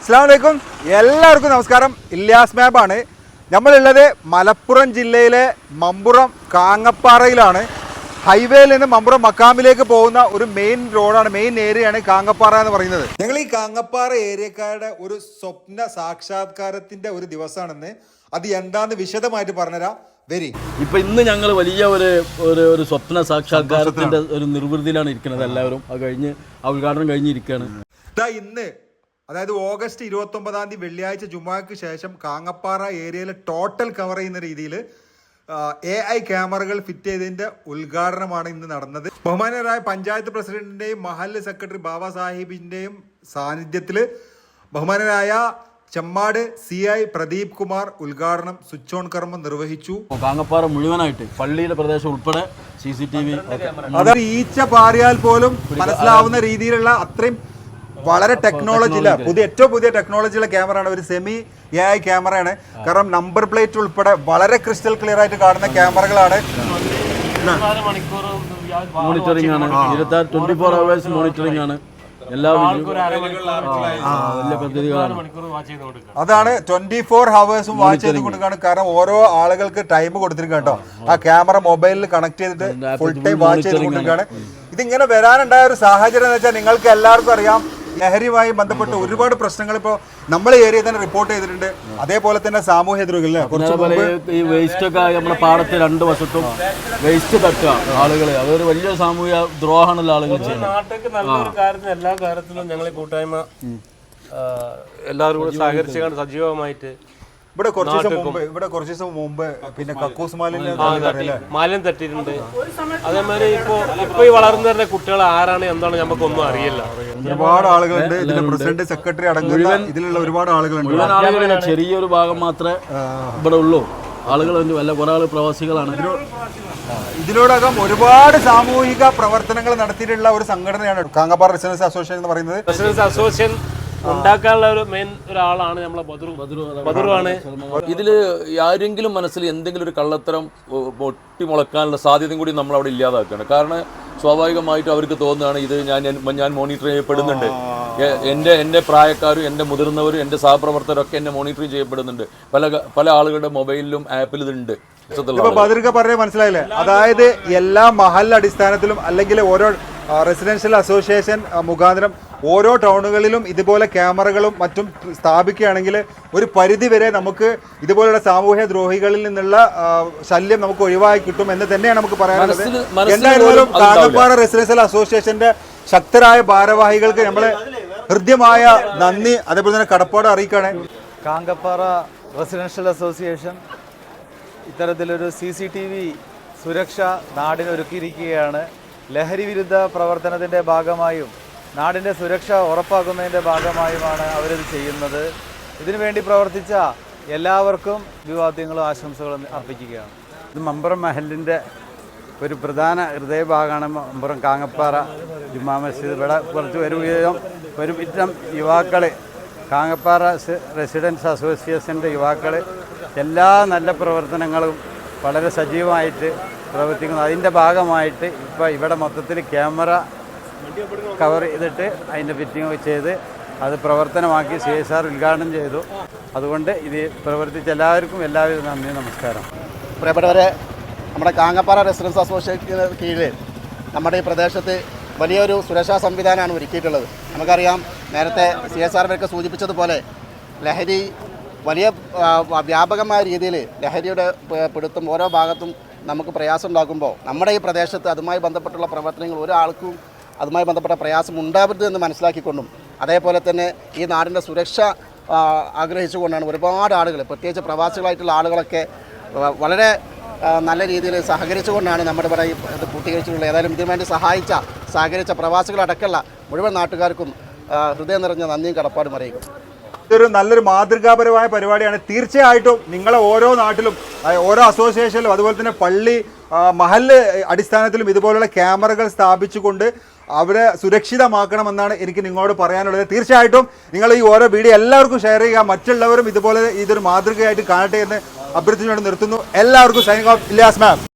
അസ്സാം വലൈക്കും എല്ലാവർക്കും നമസ്കാരം. ഇല്യാസ് മാബാണ്. നമ്മളുള്ളത് മലപ്പുറം ജില്ലയിലെ മമ്പുറം കാങ്ങപ്പാറയിലാണ്. ഹൈവേയിൽ നിന്ന് മമ്പുറം മക്കാമിലേക്ക് പോകുന്ന ഒരു മെയിൻ റോഡാണ് മെയിൻ ഏരിയയാണ് കാങ്ങപ്പാറ എന്ന് പറയുന്നത്. ഞങ്ങൾ ഈ കാങ്ങപ്പാറ ഏരിയക്കാരുടെ ഒരു സ്വപ്ന സാക്ഷാത്കാരത്തിന്റെ ഒരു ദിവസമാണെന്ന് അത് എന്താന്ന് വിശദമായിട്ട് പറഞ്ഞുതരാം. വെരി. ഇപ്പൊ ഇന്ന് ഞങ്ങൾ വലിയ ഒരു ഒരു ഒരു സ്വപ്ന സാക്ഷാത്കാരത്തിന്റെ ഒരു നിർവൃതിയിലാണ് ഇരിക്കുന്നത് എല്ലാവരും. അത് കഴിഞ്ഞ് ആ ഉദ്ഘാടനം കഴിഞ്ഞിരിക്കുകയാണ്. ഇന്ന് അതായത് ഓഗസ്റ്റ് ഇരുപത്തി ഒമ്പതാം തീയതി വെള്ളിയാഴ്ച ജുമാക്ക് ശേഷം കാങ്ങപ്പാറ ഏരിയയിൽ ടോട്ടൽ കവർ ചെയ്യുന്ന രീതിയിൽ എ ഐ ക്യാമറകൾ ഫിറ്റ് ചെയ്തതിന്റെ ഉദ്ഘാടനമാണ് ഇന്ന് നടന്നത്. ബഹുമാനരായ പഞ്ചായത്ത് പ്രസിഡന്റിന്റെയും മഹല്ല് സെക്രട്ടറി ബാബാ സാഹിബിന്റെയും സാന്നിധ്യത്തിൽ ബഹുമാനരായ ചെമ്മാട് സി ഐ പ്രദീപ് കുമാർ ഉദ്ഘാടനം സ്വിച്ച് ഓൺ കർമ്മം നിർവഹിച്ചു. കാങ്ങപ്പാറ മുഴുവനായിട്ട് പള്ളിയുടെ പ്രദേശം ഉൾപ്പെടെ സി സി ടി വി അതായത് ഈച്ച പാറിയാൽ പോലും മനസ്സിലാവുന്ന രീതിയിലുള്ള അത്രയും വളരെ ടെക്നോളജിയില പുതിയ ഏറ്റവും പുതിയ ടെക്നോളജിയുള്ള ക്യാമറയാണ് ഒരു സെമി എ ഐ ക്യാമറയാണ് കാരണം നമ്പർ പ്ലേറ്റ് ഉൾപ്പെടെ വളരെ ക്രിസ്റ്റൽ ക്ലിയർ ആയിട്ട് കാണുന്ന ക്യാമറകളാണ് മോണിറ്ററിംഗ് ആണ്. ഇരുപത്തി ട്വന്റി ഫോർ അവേഴ്സ് മോണിറ്ററിംഗ് ആണ്. എല്ലാ അതാണ് ട്വന്റി ഫോർ ഹവേഴ്സും വാച്ച് ചെയ്ത് കൊടുക്കാണ്. കാരണം ഓരോ ആളുകൾക്ക് ടൈം കൊടുത്തിരിക്കുക കേട്ടോ. ആ ക്യാമറ മൊബൈലിൽ കണക്ട് ചെയ്തിട്ട് ഫുൾ ടൈം വാച്ച് ചെയ്ത് കൊടുക്കുകയാണ് ഇതിങ്ങനെ വരാനുണ്ടായ ഒരു സാഹചര്യം എന്ന് വെച്ചാൽ നിങ്ങൾക്ക് എല്ലാവർക്കും അറിയാം. ലഹരിയുമായി ബന്ധപ്പെട്ട് ഒരുപാട് പ്രശ്നങ്ങൾ ഇപ്പോൾ നമ്മൾ ഏരിയയിൽ തന്നെ റിപ്പോർട്ട് ചെയ്തിട്ടുണ്ട്. അതേപോലെ തന്നെ സാമൂഹ്യ അതേപോലെ ഈ വേസ്റ്റ് ഒക്കെ നമ്മുടെ പാടത്തെ രണ്ട് വശത്തും വേസ്റ്റ് തട്ടുക ആളുകളെ. അതൊരു വലിയ സാമൂഹ്യ ദ്രോഹമാണല്ലോ ആളുകൾ ചെയ്യുന്നത്. നാട്ടിലേക്ക് നല്ലൊരു കാര്യത്തിന് എല്ലാ കാര്യത്തിലും ഞങ്ങൾ കൂട്ടായ്മ എല്ലാവരും കൂടെ സഹകരിച്ചുകൊണ്ട് സജീവമായിട്ട് ഇവിടെ കുറച്ച് ദിവസം മുമ്പ് ഇവിടെ കുറച്ച് ദിവസം മുമ്പ് പിന്നെ കക്കൂസ് മാലിന്യം മാലിന്യം തട്ടിയിട്ടുണ്ട്. അതേമാതിരി ഇപ്പൊ ഇപ്പൊ ഈ വളർന്നു വരുന്ന കുട്ടികൾ ആരാണ് എന്താണ് നമുക്കൊന്നും അറിയില്ല. ഒരുപാട് ആളുകളുണ്ട്. ഇതിന്റെ പ്രസിഡന്റ് സെക്രട്ടറി അടങ്ങുന്ന ഇതിലുള്ള ഒരുപാട് ആളുകളുണ്ട്. ചെറിയൊരു ഭാഗം മാത്രമേ ഇവിടെ ഉള്ളൂ. ആളുകൾ വല്ല കുറെ ആൾ പ്രവാസികളാണ്. ഇതിനോടകം ഒരുപാട് സാമൂഹിക പ്രവർത്തനങ്ങൾ നടത്തിയിട്ടുള്ള ഒരു സംഘടനയാണ് കാങ്ങപ്പാറ റെസിഡൻസ് അസോസിയേഷൻ എന്ന് പറയുന്നത്. റെസിഡൻസ് അസോസിയേഷൻ ഉണ്ടാക്കാനുള്ള ഒരു മെയിൻ ഒരാളാണ് നമ്മളെ ബദറു. ബദറുവാണ്. ഇതിൽ ആരെങ്കിലും മനസ്സിൽ എന്തെങ്കിലും ഒരു കള്ളത്തരം പൊട്ടിമുളക്കാനുള്ള സാധ്യതയും കൂടി നമ്മൾ അവിടെ ഇല്ലാതാക്കുകയാണ്. കാരണം സ്വാഭാവികമായിട്ടും അവർക്ക് തോന്നുകയാണ് ഇത് ഞാൻ ഞാൻ- മോണിറ്റർ ചെയ്യപ്പെടുന്നുണ്ട്. എന്റെ എന്റെ പ്രായക്കാരും എന്റെ മുതിർന്നവരും എന്റെ സഹപ്രവർത്തകരൊക്കെ എന്നെ മോണിറ്റർ ചെയ്യപ്പെടുന്നുണ്ട്. പല പല ആളുകളുടെ മൊബൈലിലും ആപ്പിലും ഇതുണ്ട് ബദർക്ക പറഞ്ഞ മനസ്സിലായില്ലേ? അതായത് എല്ലാ മഹൽ അടിസ്ഥാനത്തിലും അല്ലെങ്കിൽ ഓരോ റെസിഡൻഷ്യൽ അസോസിയേഷൻ മുഖാന്തരം ഓരോ ടൗണുകളിലും ഇതുപോലെ ക്യാമറകളും മറ്റും സ്ഥാപിക്കുകയാണെങ്കിൽ ഒരു പരിധിവരെ നമുക്ക് ഇതുപോലുള്ള സാമൂഹ്യ ദ്രോഹികളിൽ നിന്നുള്ള ശല്യം നമുക്ക് ഒഴിവാക്കി കിട്ടും എന്ന് തന്നെയാണ് നമുക്ക് പറയാനുള്ളത്. എന്തായാലും. കാങ്ങപ്പാറ റെസിഡൻഷ്യൽ അസോസിയേഷന്റെ ശക്തരായ ഭാരവാഹികൾക്ക് നമ്മൾ ഹൃദ്യമായ നന്ദി അതേപോലെ തന്നെ കടപ്പാട് അറിയിക്കുകയാണ്. കാങ്കപ്പാറ റെസിഡൻഷ്യൽ അസോസിയേഷൻ ഇത്തരത്തിലൊരു സി സി ടി വി സുരക്ഷ നാടിനൊരുക്കിയിരിക്കുകയാണ്. ലഹരി വിരുദ്ധ പ്രവർത്തനത്തിന്റെ ഭാഗമായും നാടിന്റെ സുരക്ഷ ഉറപ്പാക്കുന്നതിന്റെ ഭാഗമായുമാണ് അവരിത് ചെയ്യുന്നത്. ഇതിനുവേണ്ടി പ്രവർത്തിച്ച എല്ലാവർക്കും വിവാദ്യങ്ങളും ആശംസകളും അർപ്പിക്കുകയാണ്. ഇത് മമ്പുറം മഹലിന്റെ ഒരു പ്രധാന ഹൃദയഭാഗമാണ്. മമ്പുറം കാങ്ങപ്പാറ ജുമാ മസ്ജിദ്. ഇവിടെ കുറച്ച് ഒരു വിധം ഒരു വിധം യുവാക്കൾ കാങ്ങപ്പാറ റെസിഡൻസ് അസോസിയേഷന്റെ യുവാക്കൾ എല്ലാ നല്ല പ്രവർത്തനങ്ങളും വളരെ സജീവമായിട്ട് പ്രവർത്തിക്കുന്നു. അതിന്റെ ഭാഗമായിട്ട് ഇപ്പോൾ ഇവിടെ മൊത്തത്തിൽ ക്യാമറ കവർ ചെയ്തിട്ട് അതിന്റെ ഫിറ്റിംഗ് ചെയ്ത് അത് പ്രവർത്തനമാക്കി സി എസ് ആർ ഉദ്ഘാടനം ചെയ്തു. അതുകൊണ്ട് ഇത് പ്രവർത്തിച്ച എല്ലാവർക്കും എല്ലാവരും നന്ദി നമസ്കാരം. പ്രിയപ്പെട്ടവരെ നമ്മുടെ കാങ്ങപ്പാറ റെസിഡൻസ് അസോസിയേഷന് കീഴിൽ നമ്മുടെ ഈ പ്രദേശത്ത് വലിയൊരു സുരക്ഷാ സംവിധാനമാണ് ഒരുക്കിയിട്ടുള്ളത്. നമുക്കറിയാം നേരത്തെ സി എസ് ആർ സൂചിപ്പിച്ചതുപോലെ ലഹരി വലിയ വ്യാപകമായ രീതിയിൽ ലഹരിയുടെ പിടുത്തും ഓരോ ഭാഗത്തും നമുക്ക് പ്രയാസം ഉണ്ടാക്കുമ്പോൾ നമ്മുടെ ഈ പ്രദേശത്ത് അതുമായി ബന്ധപ്പെട്ടുള്ള പ്രവർത്തനങ്ങൾ ഒരാൾക്കും അതുമായി ബന്ധപ്പെട്ട പ്രയാസം ഉണ്ടാവരുത് എന്ന് മനസ്സിലാക്കിക്കൊണ്ടും അതേപോലെ തന്നെ ഈ നാടിന്റെ സുരക്ഷ ആഗ്രഹിച്ചുകൊണ്ടാണ് ഒരുപാട് ആളുകൾ പ്രത്യേകിച്ച് പ്രവാസികളായിട്ടുള്ള ആളുകളൊക്കെ വളരെ നല്ല രീതിയിൽ സഹകരിച്ചുകൊണ്ടാണ് നമ്മുടെ ഇവിടെ ഈ ഇത് പൂർത്തീകരിച്ചിട്ടുള്ളത്. ഏതായാലും ഇതിനു വേണ്ടി സഹായിച്ച സഹകരിച്ച പ്രവാസികളടക്കമുള്ള മുഴുവൻ നാട്ടുകാർക്കും ഹൃദയം നിറഞ്ഞ നന്ദിയും കടപ്പാടും അറിയിക്കും ഇതൊരു നല്ലൊരു മാതൃകാപരമായ പരിപാടിയാണ്. തീർച്ചയായിട്ടും നിങ്ങളെ ഓരോ നാട്ടിലും ഓരോ അസോസിയേഷനിലും അതുപോലെ തന്നെ പള്ളി മഹൽ അടിസ്ഥാനത്തിലും ഇതുപോലുള്ള ക്യാമറകൾ സ്ഥാപിച്ചുകൊണ്ട് അവരെ സുരക്ഷിതമാക്കണമെന്നാണ് എനിക്ക് നിങ്ങളോട് പറയാനുള്ളത്. തീർച്ചയായിട്ടും നിങ്ങൾ ഈ ഓരോ വീഡിയോ എല്ലാവർക്കും ഷെയർ ചെയ്യുക. മറ്റുള്ളവരും ഇതുപോലെ ഇതൊരു മാതൃകയായിട്ട് കാണട്ടെ എന്ന് അഭ്യർത്ഥിച്ചുകൊണ്ട് നിർത്തുന്നു. എല്ലാവർക്കും സൈനിങ് ഓഫ് ഇല്ലാസ് മാം